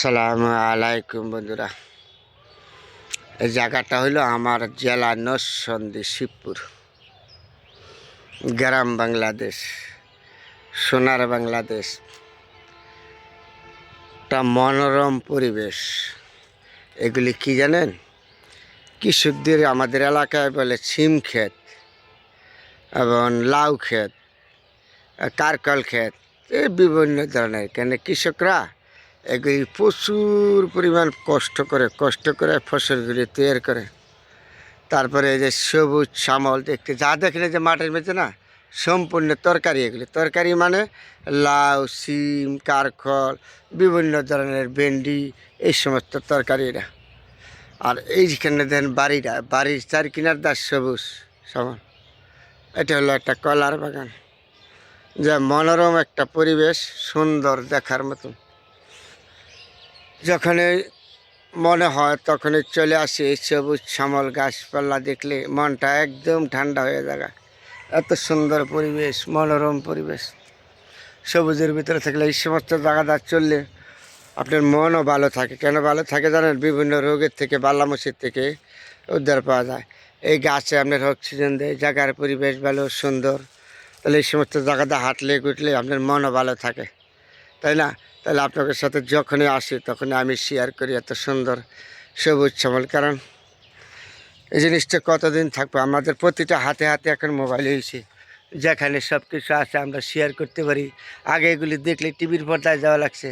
সালামু আলাইকুম বন্ধুরা। এই জায়গাটা হইল আমার জেলা নসন্দি শিবপুর, গ্রাম বাংলাদেশ, সোনার বাংলাদেশ। একটা মনোরম পরিবেশ। এগুলি কি জানেন? কৃষকদের আমাদের এলাকায় বলে সিম ক্ষেত, এবং লাউ ক্ষেত, কারকল ক্ষেত, এই বিভিন্ন ধরনের। কেন কৃষকরা এগুলি প্রচুর পরিমাণ কষ্ট করে কষ্ট করে ফসলগুলি তৈরি করে। তারপরে এই যে সবুজ শ্যামল, দেখতে যা দেখলে যে মাঠের মধ্যে না, সম্পূর্ণ তরকারি এগুলি। তরকারি মানে লাউ সিম কারখল, বিভিন্ন ধরনের ভেন্ডি, এই সমস্ত তরকারিরা আর এইখানে দেন বাড়িটা, বাড়ির চার কিনার দাস সবুজ সমান এটা হলো একটা কলার বাগান। যা মনোরম একটা পরিবেশ, সুন্দর দেখার মতন। যখনই মনে হয় তখনই চলে আসি এই সবুজ শ্যামল গাছপালা দেখলে মনটা একদম ঠান্ডা হয়ে যায় এত সুন্দর পরিবেশ, মনোরম পরিবেশ। সবুজের ভিতরে থাকলে এই সমস্ত জায়গাটা চললে আপনার মনও ভালো থাকে। কেন ভালো থাকে জানেন? বিভিন্ন রোগের থেকে বাল্লামসির থেকে উদ্ধার পাওয়া যায়। এই গাছে আপনার অক্সিজেন দেয়, জায়গার পরিবেশ ভালো, সুন্দর। তাহলে এই সমস্ত জায়গাতে হাঁটলে, গুটলে আপনার মনও ভালো থাকে। তাই না? তাহলে আপনাদের সাথে যখনই আসি তখন আমি শেয়ার করি এত সুন্দর সবুজ শ্যামল। কারণ এই জিনিসটা কতদিন থাকবে? আমাদের প্রতিটা হাতে হাতে এখন মোবাইল হয়েছে যেখানে সব কিছু আছে আমরা শেয়ার করতে পারি। আগে এগুলি দেখলে টিভির পর্দায় যাওয়া লাগছে।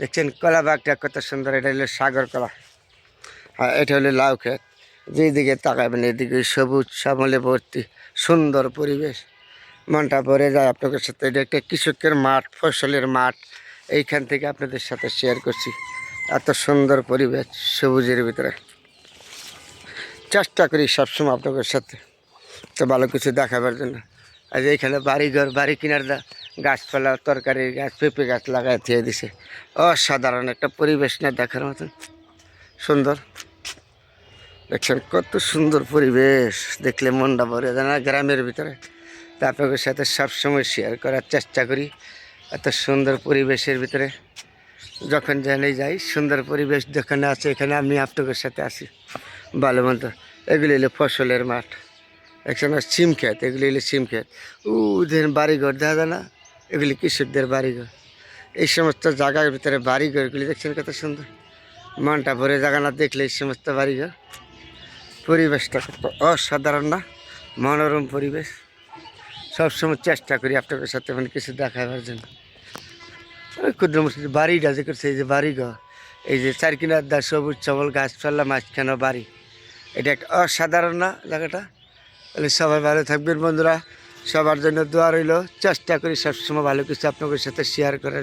দেখছেন কলা বাগটা কত সুন্দর, এটা হলো সাগর কলা। আর এটা হলো লাউ ক্ষেত। যেদিকে তাকাবেন এদিকে সবুজ শ্যামলে ভর্তি, সুন্দর পরিবেশ। মনটা ভরে যায় আপনাদের সাথে। এটা একটা কৃষকের মাঠ, ফসলের মাঠ। এইখান থেকে আপনাদের সাথে শেয়ার করছি। এত সুন্দর পরিবেশ সবুজের ভিতরে। চেষ্টা করি সবসময় আপনাদের সাথে তো ভালো কিছু দেখাবার জন্য। আর এইখানে বাড়িঘর, বাড়ি কিনার দা, গাছপালা, তরকারি গাছ, পেঁপে গাছ লাগাই দিয়ে দিছে। অসাধারণ একটা পরিবেশ না দেখার মতন। সুন্দর। দেখছেন কত সুন্দর পরিবেশ। দেখলে মনটা ভরে যায় না গ্রামের ভিতরে। তা আপনাদের সাথে সবসময় শেয়ার করার চেষ্টা করি। এত সুন্দর পরিবেশের ভিতরে যখন জেনে যাই, সুন্দর পরিবেশ যেখানে আছে, এখানে আমি আপনাদের সাথে আসি ভালো মন্দ। এগুলি হলো ফসলের মাঠ। এখানে সিম ক্ষেত, এগুলি হলো সিম ক্ষেত। উ দেখেন বাড়িঘর, দেখা যায় না? এগুলি কৃষকদের বাড়িঘর। এই সমস্ত জায়গার ভিতরে বাড়িঘরগুলি দেখছেন কত সুন্দর? মনটা ভরে জায়গা না দেখলে এই সমস্ত বাড়িঘর। পরিবেশটা কত অসাধারণ না? মনোরম পরিবেশ। সবসময় চেষ্টা করি আপনাদের সাথে মানে কিছু দেখাবার জন্য। ওই বাড়িটা যে করছে, এই যে বাড়ি ঘর এই যে চার কিনার দা সবুজ সবল গাছপালা মাঝখানে বাড়ি। এটা একটা অসাধারণ না জায়গাটা? তাহলে সবাই ভালো থাকবেন বন্ধুরা। সবার জন্য দোয়া রইল। চেষ্টা করি সবসময় ভালো কিছু আপনাদের সাথে শেয়ার করার।